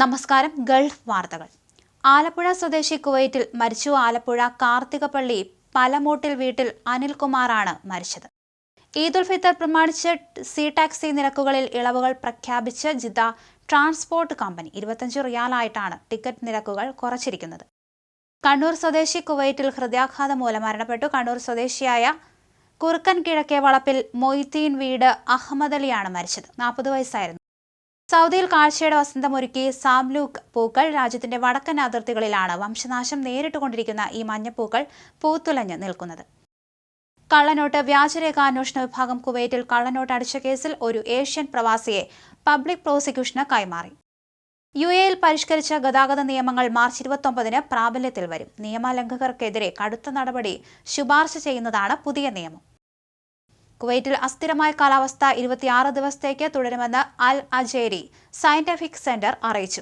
നമസ്കാരം ഗൾഫ് വാർത്തകൾ. ആലപ്പുഴ സ്വദേശി കുവൈറ്റിൽ മരിച്ചു ആലപ്പുഴ കാർത്തികപ്പള്ളി പലമൂട്ടിൽ വീട്ടിൽ അനിൽകുമാറാണ് മരിച്ചത്. ഈദുൽ ഫിത്തർ പ്രമാണിച്ച് സി ടാക്സി നിരക്കുകളിൽ ഇളവുകൾ പ്രഖ്യാപിച്ച് ജിദ്ദ ട്രാൻസ്പോർട്ട് കമ്പനി ഇരുപത്തഞ്ച് റിയാലായിട്ടാണ് ടിക്കറ്റ് നിരക്കുകൾ കുറച്ചിരിക്കുന്നത്. കണ്ണൂർ സ്വദേശി കുവൈറ്റിൽ ഹൃദയാഘാതം മൂലം മരണപ്പെട്ടു. കണ്ണൂർ സ്വദേശിയായ കുറുക്കൻ കിഴക്കേ വളപ്പിൽ മൊയ്തീൻ വീട് അഹമ്മദ് അലിയാണ് മരിച്ചത്. നാൽപ്പത് വയസ്സായിരുന്നു. സൗദിയിൽ കാഴ്ചയുടെ വസന്തമൊരുക്കി സാംലൂക്ക് പൂക്കൾ രാജ്യത്തിന്റെ വടക്കൻ അതിർത്തികളിലാണ് വംശനാശം നേരിട്ടുകൊണ്ടിരിക്കുന്ന ഈ മഞ്ഞപ്പൂക്കൾ പൂത്തുലഞ്ഞ് നിൽക്കുന്നത്. കള്ളനോട്ട് വ്യാജരേഖ അന്വേഷണ വിഭാഗം കുവൈറ്റിൽ കള്ളനോട്ട് അടിച്ച കേസിൽ ഒരു ഏഷ്യൻ പ്രവാസിയെ പബ്ലിക് പ്രോസിക്യൂഷന് കൈമാറി. യു എയിൽ പരിഷ്കരിച്ച ഗതാഗത നിയമങ്ങൾ മാർച്ച് ഇരുപത്തൊമ്പതിന് പ്രാബല്യത്തിൽ വരും. നിയമലംഘകർക്കെതിരെ കടുത്ത നടപടി ശുപാർശ ചെയ്യുന്നതാണ് പുതിയ നിയമം. കുവൈറ്റിൽ അസ്ഥിരമായ കാലാവസ്ഥ ഇരുപത്തിയാറ് ദിവസത്തേക്ക് തുടരുമെന്ന് അൽ അജേരി സയന്റിഫിക് സെന്റർ അറിയിച്ചു.